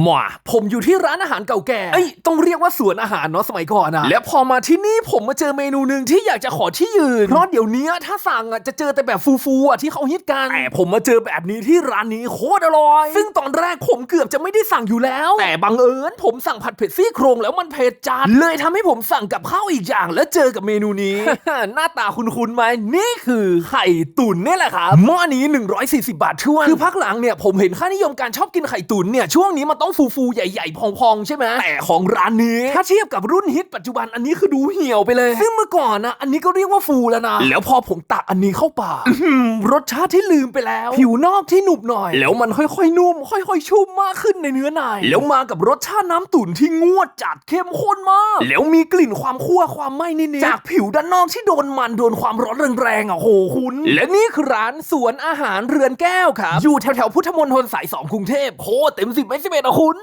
หมาผมอยู่ที่ร้านอาหารเก่าแก่เอ้ยต้องเรียกว่าสวนอาหารเนาะสมัยก่อนอะแล้วพอมาที่นี่ผมมาเจอเมนูหนึ่งที่อยากจะขอที่ยืนเพราะเดี๋ยวนี้ถ้าสั่งอะจะเจอแต่แบบฟูๆอะที่เขาฮิตกันแต่ผมมาเจอแบบนี้ที่ร้านนี้โคตรอร่อย ซึ่งตอนแรกผมเกือบจะไม่ได้สั่งอยู่แล้ว แต่บังเอิญผมสั่งผัดเผ็ดซี่โครงแล้วมันเผ็ดจัดเลยทำให้ผมสั่งกับข้าวอีกอย่าง แล้วเจอกับเมนูนี้ หน้าตาคุ้นๆไหมนี่คือไข่ตุ๋นเนี่ยแหละครับหม้อนี้ 140 บาททวนคือพักหลังเนี่ยผมเห็นค่านิยมการชอบกินไข่ตุ๋นเนี่ยช่วงนี้มันต้องฟูๆ ใหญ่ๆ พองๆ ใช่ไหมแต่ของร้านนี้ ถ้าเทียบกับรุ่นฮิตปัจจุบันอันนี้คือดูเหี่ยวไปเลย ซึ่งเมื่อก่อนนะอันนี้ก็เรียกว่าฟูแล้วนะ แล้วพอผมตักอันนี้เข้าปากอื้อหือรสชาติที่ลืมไปแล้ว ผิวนอกที่หนุบหน่อย แล้วมันค่อยๆ นุ่ม ค่อยๆ ชุ่มมากขึ้นในเนื้อในแล้วมากับรสชาติน้ำตุ๋นที่งวดจัดเข้มข้นมาก แล้วมีกลิ่นความคั่วความไหม้นิดๆจากผิวด้านนอกที่โดนมันโดนความร้อนแรงๆอะโหคุณ และนี่คือร้านสวนอาหารเรือนแก้วครับอยู่แถวๆพุทธมณฑลสายสองกรุงเทพโคตรเต็มสิบไม่สิบเอ็ดอะคุณ